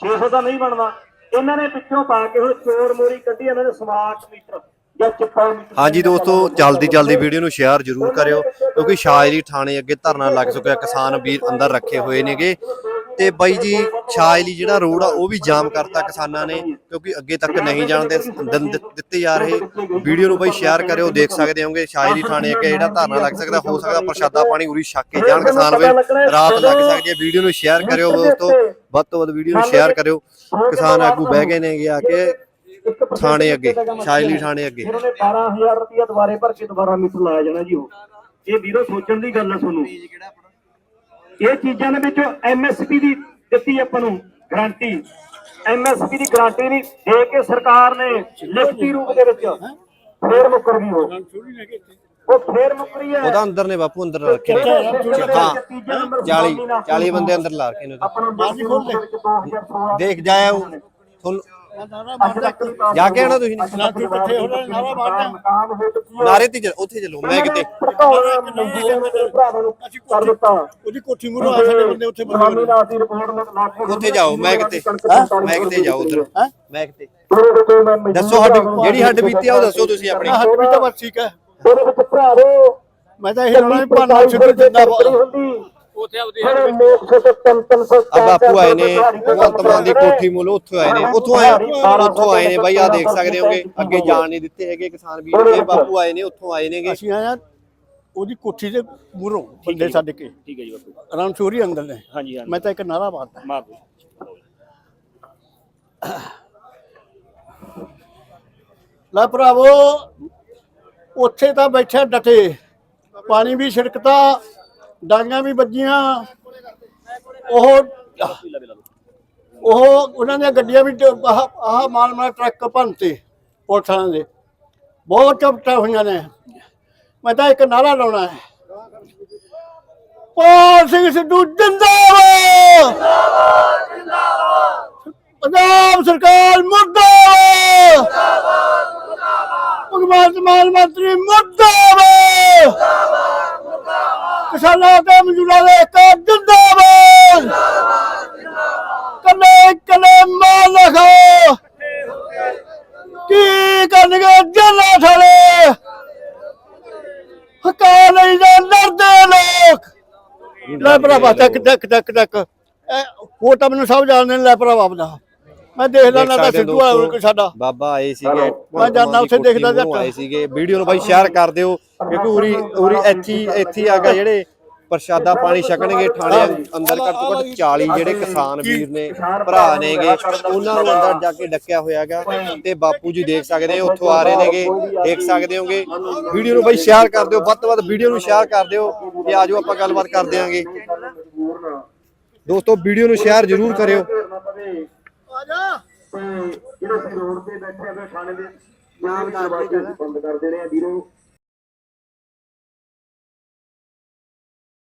600 ਦਾ ਨਹੀਂ ਬਣਦਾ। ਇਹਨਾਂ ਨੇ ਪਿੱਛੋਂ ਪਾ ਕੇ ਹੁਣ ਚੋਰ ਮੋਰੀ ਕੱਢੀ, ਇਹਨਾਂ ਨੇ ਸਮਾਰਟ ਮੀਟਰ ਹਾਂਜੀ ਦੋਸਤੋ, ਜਲਦੀ ਜਲਦੀ ਵੀਡੀਓ ਨੂੰ ਸ਼ੇਅਰ ਜ਼ਰੂਰ ਕਰਿਓ, ਕਿਉਂਕਿ ਸ਼ਾਇਰੀ ਥਾਣੇ ਅੱਗੇ ਧਰਨਾ ਲੱਗ ਚੁੱਕਿਆ, ਕਿਸਾਨ ਵੀਰ ਅੰਦਰ ਰੱਖੇ ਹੋਏ ਨੇਗੇ। ਤੇ ਬਾਈ ਜੀ ਸ਼ਾਇਲੀ ਜਿਹੜਾ ਰੋਡ ਆ, ਉਹ ਵੀ ਜਾਮ ਕਰਤਾ ਕਿਸਾਨਾਂ ਨੇ, ਕਿਉਂਕਿ ਅੱਗੇ ਤੱਕ ਨਹੀਂ ਜਾਣ ਦਿੱਤੇ ਜਾ ਰਹੇ। ਵੀਡੀਓ ਨੂੰ ਬਾਈ ਸ਼ੇਅਰ ਕਰਿਓ, ਦੇਖ ਸਕਦੇ ਹੋਗੇ ਸ਼ਾਇਰੀ ਥਾਣੇ ਅੱਗੇ ਜਿਹੜਾ ਧਰਨਾ ਲੱਗ ਸਕਦਾ, ਹੋ ਸਕਦਾ ਪ੍ਰਸ਼ਾਦਾ ਪਾਣੀ ਉਰੀ ਛੱਕ ਕੇ ਜਾਣ ਕਿਸਾਨ ਵੀਰ, ਰਾਤ ਲੱਗ ਸਕਦੀ ਹੈ। ਵੀਡੀਓ ਨੂੰ ਸ਼ੇਅਰ ਕਰਿਓ ਦੋਸਤੋ। ਵੱਧ ਤੋਂ ਵੱਧ ਵੀਡੀਓ ਨੂੰ ਸ਼ੇਅਰ ਕਰਿਓ। ਕਿਸਾਨ ਆਗੂ ਬਹਿ ਗਏ ਨੇ ਆ ਕੇ ਥਾਣੇ ਅੱਗੇ ਸ਼ਾਇਲੀ ਥਾਣੇ ਅੱਗੇ। ਇਹਨਾਂ ਨੇ 12000 ਰੁਪਇਆ ਦੁਬਾਰੇ ਭਰ ਕੇ ਦੁਬਾਰਾ ਮੀਟਰ ਲਾਇਆ ਜਾਣਾ ਜੀ ਉਹ। ਇਹ ਵੀਰੋ ਸੋਚਣ ਦੀ ਗੱਲ ਹੈ ਤੁਹਾਨੂੰ। ਇਹ ਚੀਜ਼ਾਂ ਦੇ ਵਿੱਚੋਂ ਐਮਐਸਪੀ ਦੀ ਦਿੱਤੀ ਆਪਾਂ ਨੂੰ ਗਾਰੰਟੀ। ਐਮਐਸਪੀ ਦੀ ਗਾਰੰਟੀ ਨਹੀਂ ਦੇ ਕੇ ਸਰਕਾਰ ਨੇ ਲਿਖਤੀ ਰੂਪ ਦੇ ਵਿੱਚ। ਫੇਰ ਮੁੱਕਰ ਗਈ ਉਹ ਉਹ ਫੇਰ ਮੁੱਕਰੀ ਹੈ ਉਹਦਾ ਅੰਦਰ ਨੇ ਬਾਪੂ ਅੰਦਰ ਰੱਖੇ ਨੇ। ਹਾਂ 40 40 ਬੰਦੇ ਅੰਦਰ ਲਾ ਰੱਖੇ ਨੇ। ਆਪਣਾ ਬਾਜੀ ਖੋਲ ਲੈ। 2016 ਦੇਖ ਜਾਇਆ ਉਹ। ਤੁਹਾਨੂੰ ਜਾ ਕੇ ਆਣਾ ਤੁਸੀਂ? ਇਕੱਠੇ ਹੋਣਾ ਨਾਰਾ ਮਾਰਨਾ। ਨਾਰੇ ਤੇ ਚੱਲ- ਉੱਥੇ ਚੱਲੋ ਮੈਂ ਕਿਤੇ। ਕਰ ਦਿੱਤਾ। ਉਹਦੀ ਕੋਠੀ ਮੂਹਰੋਂ ਆ ਸਾਡੇ ਬੰਦੇ ਉੱਥੇ ਬੰਦੇ ਜਾਓ ਮੈਂ ਕਿਤੇ। ਮੈਂ ਕਿਤੇ ਜਾਓ ਉਧਰ। ਮੈਂ ਕਿਤੇ। ਦੱਸੋ ਹੱਡ ਜਿਹੜੀ ਹੱਡ ਬੀਤੀ ਆ ਉਹ ਦੱਸੋ ਤੁਸੀਂ ਆਪਣੀ। ਹੱਥ ਵੀ ਤਾਂ ਬਸ ਠੀਕ ਹੈ। ਉਹਦੇ ਵਿੱਚ ਭਰਾਵੋ ਮੈਂ ਤਾਂ ਇਹ ਲਾਉਣਾ ਭਾਨਾ ਛੁੱਟ ਜਿੰਦਾ ਉੱਥੇ ਆ ਬਾਪੂ ਆਏ ਨੇ ਭਗਵੰਤ ਮਾਨ ਦੀ ਕੋਠੀ ਮੁੱਲ ਉੱਥੋਂ ਆਏ ਨੇ ਉੱਥੋਂ ਆਏ ਉੱਥੋਂ ਆਏ ਨੇ ਬਾਈ ਆ ਦੇਖ ਸਕਦੇ ਹੋਗੇ ਅੱਗੇ ਜਾਣ ਨਹੀਂ ਦਿੱਤੇ ਹੈਗੇ ਕਿਸਾਨ ਵੀਰ ਇਹ ਬਾਪੂ ਆਏ ਨੇ ਉੱਥੋਂ ਆਏ ਨੇਗੇ। ਅਸੀਂ ਆਇਆ ਉਹਦੀ ਕੋਠੀ ਦੇ ਮੂਹਰੋਂ ਬੰਦੇ ਛੱਡ ਕੇ। ਠੀਕ ਹੈ ਜੀ ਬਾਪੂ। ਆਰਾਮ ਚੋਰੀ ਅੰਦਰ ਨੇ। ਹਾਂਜੀ ਹਾਂਜੀ। ਮੈਂ ਤਾਂ ਇੱਕ ਨਾਰਾ ਮਾਰਦਾ। ਮਾਰ ਲੈ ਭਰਾਵੋ ਉੱਥੇ ਤਾਂ ਬੈਠੇ ਡਟੇ ਪਾਣੀ ਵੀ ਛਿੜਕਤਾ ਡਾਂਗਾਂ ਵੀ ਵੱਜੀਆਂ। ਉਹ ਉਹ ਉਹਨਾਂ ਦੀਆਂ ਗੱਡੀਆਂ ਵੀ ਆਹ ਆਹ ਮਾਲ ਮਾਲ ਟਰੱਕ ਭੰਨਤੇ ਪੁਲਿਸਾਂ ਦੇ। ਬਹੁਤ ਚਪਟਾ ਹੋਈਆਂ ਨੇ। ਮੈਂ ਤਾਂ ਇੱਕ ਨਾਰਾ ਲਾਉਣਾ ਹੈ। ਪਾਲ ਸਿੰਘ ਸਿੱਧੂ ਜਿੰਦਾਬਾਦ! ਪੰਜਾਬ ਸਰਕਾਰ ਮੁਰਦਾਬਾਦ! ਭਗਵੰਤ ਮਾਨ ਮੰਤਰੀ ਮੁਰਦਾਬਾਦ! ਕਿਸਾਨਾਂ ਤੇ ਮਜ਼ਦੂਰਾਂ ਦੇ ਇੱਕ ਜਿੰਦਾਬਾਦ। ਕੱਲੇ ਕੱਲੇ ਮਾਲ ਲਖੋ ਕੀ ਕਰਨਗੇ ਜੱਲਾ ਥਲੇ ਹਕਾ ਲਈ ਜਾਂ ਲੜਦੇ ਲੋਕ। ਲੈ ਭਰਾਵਾ ਟਕ ਟਕ ਟਕ ਟਕ ਉਹ ਤਾਂ ਮੈਨੂੰ ਸਭ ਜਾਣਦੇ ਨੇ, ਲੈ ਭਰਾਵਾ ਆਪਦਾ। ਮੈਂ ਦੇਖ ਲੈਣਾ ਤਾਂ ਸਿੱਧੂ ਆ ਦੋਸਤੋ, ਕੋਈ ਸਾਡਾ। ਬਾਬਾ ਆਏ ਸੀਗੇ ਮੈਂ ਜਾਂਦਾ ਉੱਥੇ ਦੇਖਦਾ ਮੂਹਰੋਂ ਆਏ ਸੀਗੇ। ਵੀਡੀਓ ਨੂੰ ਬਾਈ ਸ਼ੇਅਰ ਕਰ ਦਿਓ ਕਿਉਂਕਿ ਉਰੀ ਉਰੀ ਇੱਥੇ ਇੱਥੇ ਆ ਜਿਹੜੇ ਪ੍ਰਸ਼ਾਦਾ ਪਾਣੀ ਛਕਣਗੇ ਥਾਣੇ ਅੰਦਰ ਘੱਟ ਤੋਂ ਘੱਟ 40 ਜਿਹੜੇ ਕਿਸਾਨ ਵੀਰ ਨੇ ਭਰਾ ਨੇਗੇ ਉਹਨਾਂ ਨੂੰ ਅੰਦਰ ਜਾ ਕੇ ਡੱਕਿਆ ਹੋਇਆਗਾ ਤੇ ਬਾਪੂ ਜੀ ਦੇਖ ਸਕਦੇ ਹੋ ਉੱਥੋਂ ਆ ਰਹੇ ਨੇਗੇ ਦੇਖ ਸਕਦੇ ਹੋਗੇ। ਵੀਡੀਓ ਨੂੰ ਬਾਈ ਸ਼ੇਅਰ ਕਰ ਦਿਓ ਵੱਧ ਤੋਂ ਵੱਧ ਵੀਡੀਓ ਨੂੰ ਸ਼ੇਅਰ ਕਰ ਦਿਓ ਤੇ ਆਜੋ ਆਪਾਂ ਗੱਲਬਾਤ ਕਰਦੇ ਆਂਗੇ। ਦੋਸਤੋ ਵੀਡੀਓ ਨੂੰ ਸ਼ੇਅਰ ਜ਼ਰੂਰ ਕਰਿਓ। ਤੇ ਜਿਹੜੇ ਰੋਡ ਤੇ ਬੈਠੇ ਹੋਏ ਥਾਣੇ ਦੇ ਨਾਮ ਦਰਵਾਜ਼ੇ ਬੰਦ ਕਰ ਦੇਣੇ ਆ ਵੀਰੋ।